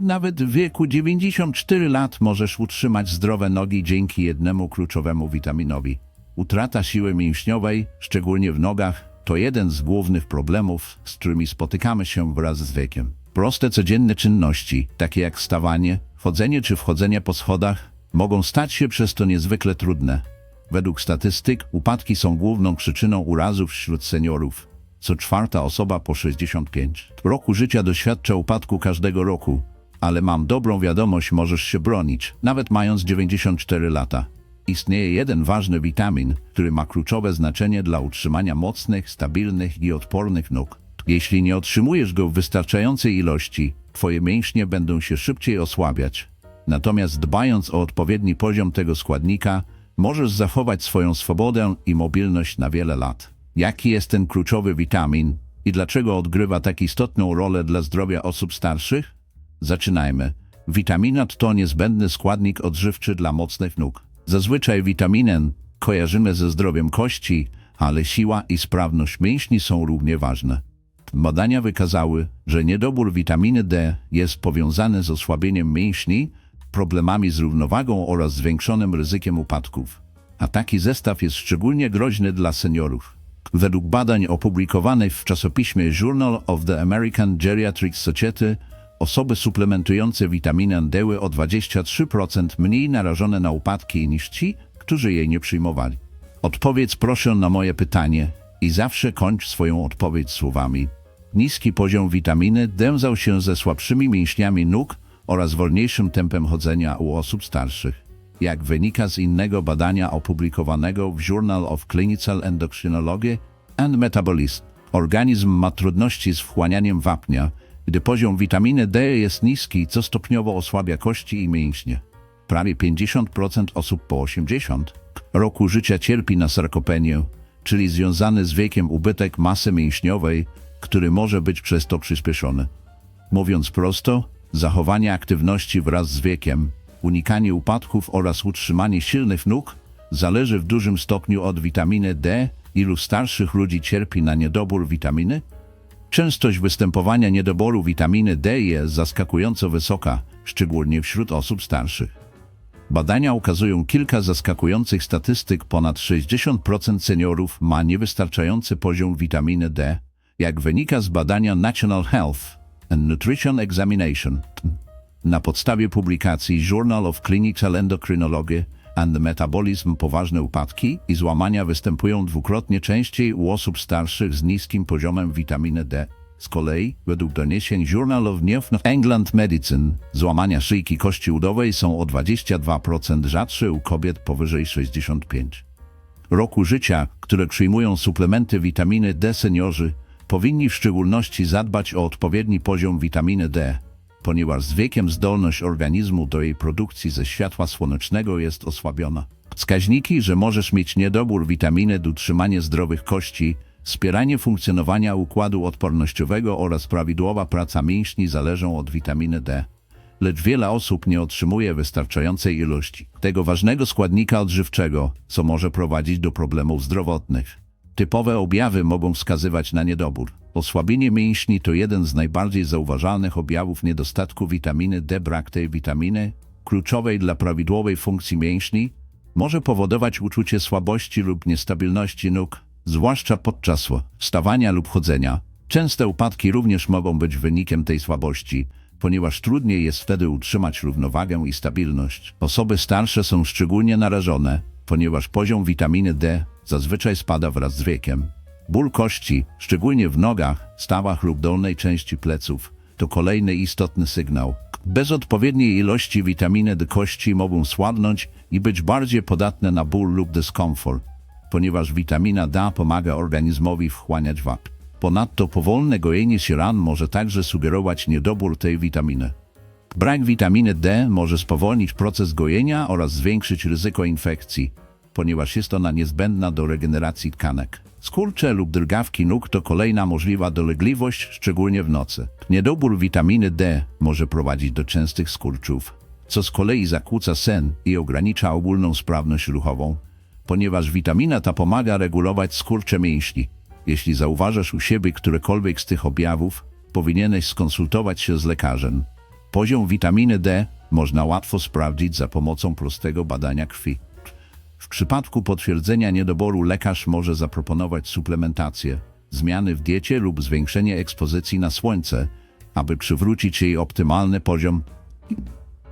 Nawet w wieku 94 lat możesz utrzymać zdrowe nogi dzięki jednemu kluczowemu witaminowi. Utrata siły mięśniowej, szczególnie w nogach, to jeden z głównych problemów, z którymi spotykamy się wraz z wiekiem. Proste codzienne czynności, takie jak stawanie, chodzenie czy wchodzenie po schodach, mogą stać się przez to niezwykle trudne. Według statystyk upadki są główną przyczyną urazów wśród seniorów. Co czwarta osoba po 65 roku życia doświadcza upadku każdego roku, ale mam dobrą wiadomość, możesz się bronić, nawet mając 94 lata. Istnieje jeden ważny witamin, który ma kluczowe znaczenie dla utrzymania mocnych, stabilnych i odpornych nóg. Jeśli nie otrzymujesz go w wystarczającej ilości, twoje mięśnie będą się szybciej osłabiać. Natomiast dbając o odpowiedni poziom tego składnika, możesz zachować swoją swobodę i mobilność na wiele lat. Jaki jest ten kluczowy witamin i dlaczego odgrywa tak istotną rolę dla zdrowia osób starszych? Zaczynajmy. Witaminat to niezbędny składnik odżywczy dla mocnych nóg. Zazwyczaj witaminę kojarzymy ze zdrowiem kości, ale siła i sprawność mięśni są równie ważne. Badania wykazały, że niedobór witaminy D jest powiązany z osłabieniem mięśni, problemami z równowagą oraz zwiększonym ryzykiem upadków. A taki zestaw jest szczególnie groźny dla seniorów. Według badań opublikowanych w czasopiśmie Journal of the American Geriatric Society osoby suplementujące witaminę D były o 23% mniej narażone na upadki niż ci, którzy jej nie przyjmowali. Odpowiedz proszę na moje pytanie i zawsze kończ swoją odpowiedź słowami. Niski poziom witaminy D wiązał się ze słabszymi mięśniami nóg oraz wolniejszym tempem chodzenia u osób starszych. Jak wynika z innego badania opublikowanego w Journal of Clinical Endocrinology and Metabolism, organizm ma trudności z wchłanianiem wapnia, gdy poziom witaminy D jest niski, co stopniowo osłabia kości i mięśnie. Prawie 50% osób po 80 roku życia cierpi na sarkopenię, czyli związany z wiekiem ubytek masy mięśniowej, który może być przez to przyspieszony. Mówiąc prosto, zachowanie aktywności wraz z wiekiem, unikanie upadków oraz utrzymanie silnych nóg zależy w dużym stopniu od witaminy D. Ilu starszych ludzi cierpi na niedobór witaminy? Częstość występowania niedoboru witaminy D jest zaskakująco wysoka, szczególnie wśród osób starszych. Badania ukazują kilka zaskakujących statystyk. Ponad 60% seniorów ma niewystarczający poziom witaminy D, jak wynika z badania National Health and Nutrition Examination. Na podstawie publikacji Journal of Clinical Endocrinology and Metabolism poważne upadki i złamania występują dwukrotnie częściej u osób starszych z niskim poziomem witaminy D. Z kolei, według doniesień Journal of New England Medicine, złamania szyjki kości udowej są o 22% rzadsze u kobiet powyżej 65 roku życia, które przyjmują suplementy witaminy D seniorzy, powinni w szczególności zadbać o odpowiedni poziom witaminy D, ponieważ z wiekiem zdolność organizmu do jej produkcji ze światła słonecznego jest osłabiona. Wskaźniki, że możesz mieć niedobór witaminy do utrzymania zdrowych kości, wspieranie funkcjonowania układu odpornościowego oraz prawidłowa praca mięśni zależą od witaminy D lecz wiele osób nie otrzymuje wystarczającej ilości tego ważnego składnika odżywczego, co może prowadzić do problemów zdrowotnych. Typowe objawy mogą wskazywać na niedobór. Osłabienie mięśni to jeden z najbardziej zauważalnych objawów niedostatku witaminy D. Brak tej witaminy, kluczowej dla prawidłowej funkcji mięśni, może powodować uczucie słabości lub niestabilności nóg, zwłaszcza podczas wstawania lub chodzenia. Częste upadki również mogą być wynikiem tej słabości, ponieważ trudniej jest wtedy utrzymać równowagę i stabilność. Osoby starsze są szczególnie narażone, ponieważ poziom witaminy D zazwyczaj spada wraz z wiekiem. Ból kości, szczególnie w nogach, stawach lub dolnej części pleców, to kolejny istotny sygnał. Bez odpowiedniej ilości witaminy D kości mogą słabnąć i być bardziej podatne na ból lub dyskomfort, ponieważ witamina D pomaga organizmowi wchłaniać wapń. Ponadto powolne gojenie się ran może także sugerować niedobór tej witaminy. Brak witaminy D może spowolnić proces gojenia oraz zwiększyć ryzyko infekcji, ponieważ jest ona niezbędna do regeneracji tkanek. Skurcze lub drgawki nóg to kolejna możliwa dolegliwość, szczególnie w nocy. Niedobór witaminy D może prowadzić do częstych skurczów, co z kolei zakłóca sen i ogranicza ogólną sprawność ruchową, ponieważ witamina ta pomaga regulować skurcze mięśni. Jeśli zauważasz u siebie którekolwiek z tych objawów, powinieneś skonsultować się z lekarzem. Poziom witaminy D można łatwo sprawdzić za pomocą prostego badania krwi. W przypadku potwierdzenia niedoboru lekarz może zaproponować suplementację, zmiany w diecie lub zwiększenie ekspozycji na słońce, aby przywrócić jej optymalny poziom.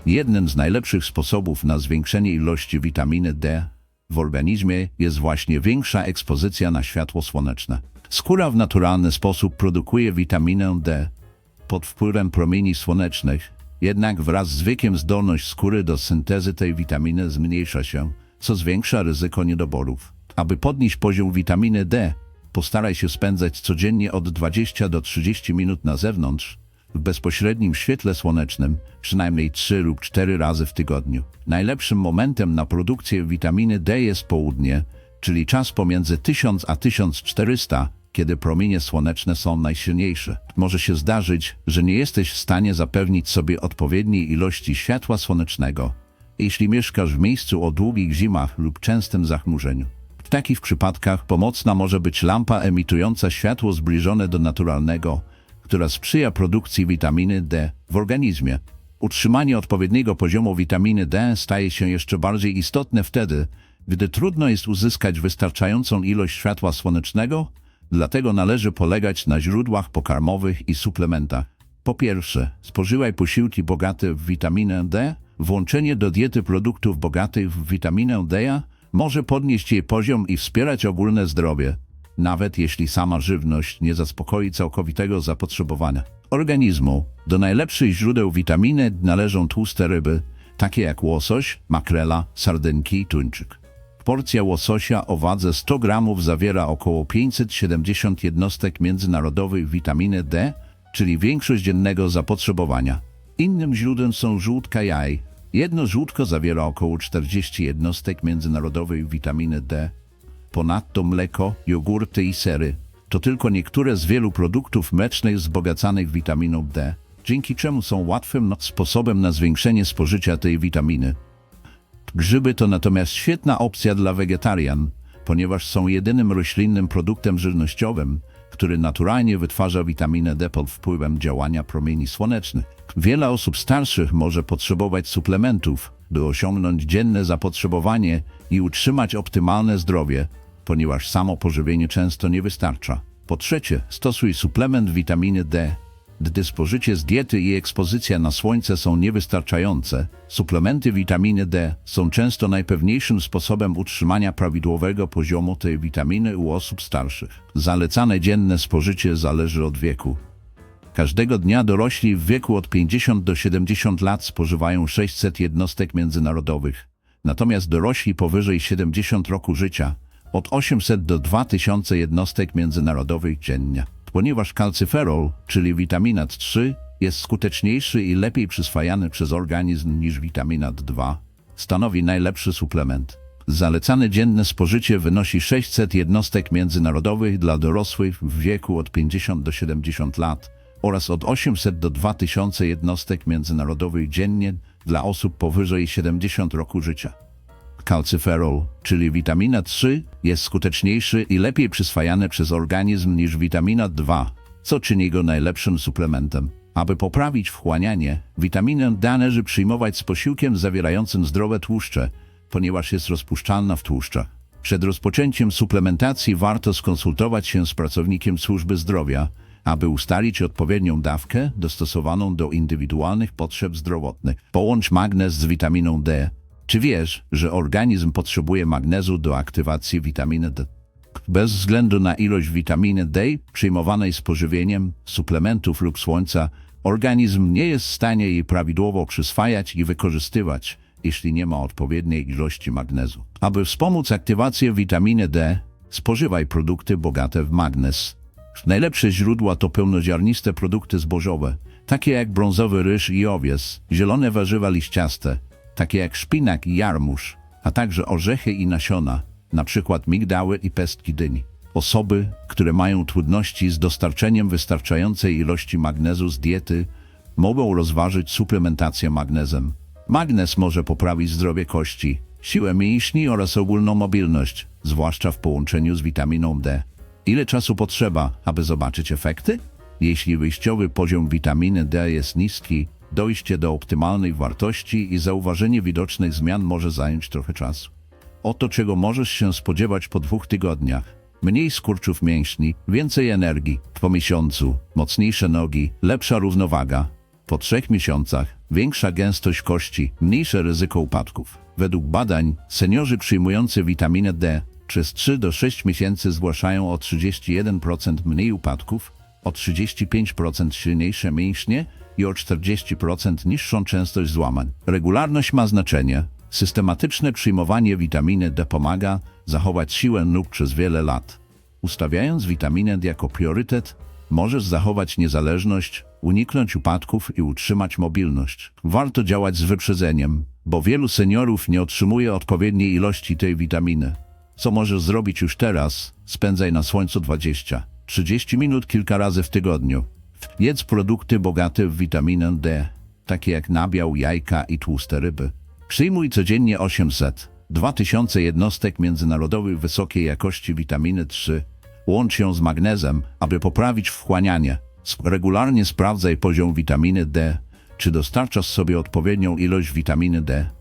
Jednym z najlepszych sposobów na zwiększenie ilości witaminy D w organizmie jest właśnie większa ekspozycja na światło słoneczne. Skóra w naturalny sposób produkuje witaminę D pod wpływem promieni słonecznych, jednak wraz z wiekiem zdolność skóry do syntezy tej witaminy zmniejsza się, co zwiększa ryzyko niedoborów. Aby podnieść poziom witaminy D, postaraj się spędzać codziennie od 20 do 30 minut na zewnątrz, w bezpośrednim świetle słonecznym, przynajmniej 3 lub 4 razy w tygodniu. Najlepszym momentem na produkcję witaminy D jest południe, czyli czas pomiędzy 1000 a 1400, kiedy promienie słoneczne są najsilniejsze. Może się zdarzyć, że nie jesteś w stanie zapewnić sobie odpowiedniej ilości światła słonecznego, jeśli mieszkasz w miejscu o długich zimach lub częstym zachmurzeniu. W takich przypadkach pomocna może być lampa emitująca światło zbliżone do naturalnego, która sprzyja produkcji witaminy D w organizmie. Utrzymanie odpowiedniego poziomu witaminy D staje się jeszcze bardziej istotne wtedy, gdy trudno jest uzyskać wystarczającą ilość światła słonecznego, dlatego należy polegać na źródłach pokarmowych i suplementach. Po pierwsze, spożywaj posiłki bogate w witaminę D. Włączenie do diety produktów bogatych w witaminę D może podnieść jej poziom i wspierać ogólne zdrowie, nawet jeśli sama żywność nie zaspokoi całkowitego zapotrzebowania organizmu. Do najlepszych źródeł witaminy należą tłuste ryby, takie jak łosoś, makrela, sardynki i tuńczyk. Porcja łososia o wadze 100 gramów zawiera około 570 jednostek międzynarodowych witaminy D, czyli większość dziennego zapotrzebowania. Innym źródłem są żółtka jaj. Jedno żółtko zawiera około 40 jednostek międzynarodowej witaminy D. Ponadto mleko, jogurty i sery to tylko niektóre z wielu produktów mlecznych wzbogacanych witaminą D, dzięki czemu są łatwym sposobem na zwiększenie spożycia tej witaminy. Grzyby to natomiast świetna opcja dla wegetarian, ponieważ są jedynym roślinnym produktem żywnościowym, który naturalnie wytwarza witaminę D pod wpływem działania promieni słonecznych. Wiele osób starszych może potrzebować suplementów, by osiągnąć dzienne zapotrzebowanie i utrzymać optymalne zdrowie, ponieważ samo pożywienie często nie wystarcza. Po trzecie, stosuj suplement witaminy D. Gdy spożycie z diety i ekspozycja na słońce są niewystarczające, suplementy witaminy D są często najpewniejszym sposobem utrzymania prawidłowego poziomu tej witaminy u osób starszych. Zalecane dzienne spożycie zależy od wieku. Każdego dnia dorośli w wieku od 50 do 70 lat spożywają 600 jednostek międzynarodowych, natomiast dorośli powyżej 70 roku życia od 800 do 2000 jednostek międzynarodowych dziennie. Ponieważ kalcyferol, czyli witamina D3, jest skuteczniejszy i lepiej przyswajany przez organizm niż witamina D2, stanowi najlepszy suplement. Zalecane dzienne spożycie wynosi 600 jednostek międzynarodowych dla dorosłych w wieku od 50 do 70 lat oraz od 800 do 2000 jednostek międzynarodowych dziennie dla osób powyżej 70 roku życia. Kalcyferol, czyli witamina 3, jest skuteczniejszy i lepiej przyswajany przez organizm niż witamina 2, co czyni go najlepszym suplementem. Aby poprawić wchłanianie, witaminę D należy przyjmować z posiłkiem zawierającym zdrowe tłuszcze, ponieważ jest rozpuszczalna w tłuszczach. Przed rozpoczęciem suplementacji warto skonsultować się z pracownikiem służby zdrowia, aby ustalić odpowiednią dawkę dostosowaną do indywidualnych potrzeb zdrowotnych. Połącz magnez z witaminą D. Czy wiesz, że organizm potrzebuje magnezu do aktywacji witaminy D? Bez względu na ilość witaminy D przyjmowanej z pożywieniem, suplementów lub słońca, organizm nie jest w stanie jej prawidłowo przyswajać i wykorzystywać, jeśli nie ma odpowiedniej ilości magnezu. Aby wspomóc aktywację witaminy D, spożywaj produkty bogate w magnez. Najlepsze źródła to pełnoziarniste produkty zbożowe, takie jak brązowy ryż i owies, zielone warzywa liściaste, takie jak szpinak i jarmuż, a także orzechy i nasiona, na przykład migdały i pestki dyni. Osoby, które mają trudności z dostarczeniem wystarczającej ilości magnezu z diety, mogą rozważyć suplementację magnezem. Magnez może poprawić zdrowie kości, siłę mięśni oraz ogólną mobilność, zwłaszcza w połączeniu z witaminą D. Ile czasu potrzeba, aby zobaczyć efekty? Jeśli wyjściowy poziom witaminy D jest niski, Dojście do optymalnej wartości i zauważenie widocznych zmian może zająć trochę czasu. Oto czego możesz się spodziewać po dwóch tygodniach. Mniej skurczów mięśni, więcej energii. Po miesiącu mocniejsze nogi, lepsza równowaga. Po trzech miesiącach większa gęstość kości, mniejsze ryzyko upadków. Według badań seniorzy przyjmujący witaminę D przez 3 do 6 miesięcy zgłaszają o 31% mniej upadków, o 35% silniejsze mięśnie i o 40% niższą częstość złamań. Regularność ma znaczenie. Systematyczne przyjmowanie witaminy D pomaga zachować siłę nóg przez wiele lat. Ustawiając witaminę D jako priorytet, możesz zachować niezależność, uniknąć upadków i utrzymać mobilność. Warto działać z wyprzedzeniem, bo wielu seniorów nie otrzymuje odpowiedniej ilości tej witaminy. Co możesz zrobić już teraz? Spędzaj na słońcu 20-30 minut kilka razy w tygodniu. Jedz produkty bogate w witaminę D, takie jak nabiał, jajka i tłuste ryby. Przyjmuj codziennie 800 2000 jednostek międzynarodowych wysokiej jakości witaminy 3. Łącz ją z magnezem, aby poprawić wchłanianie. Regularnie sprawdzaj poziom witaminy D, czy dostarczasz sobie odpowiednią ilość witaminy D.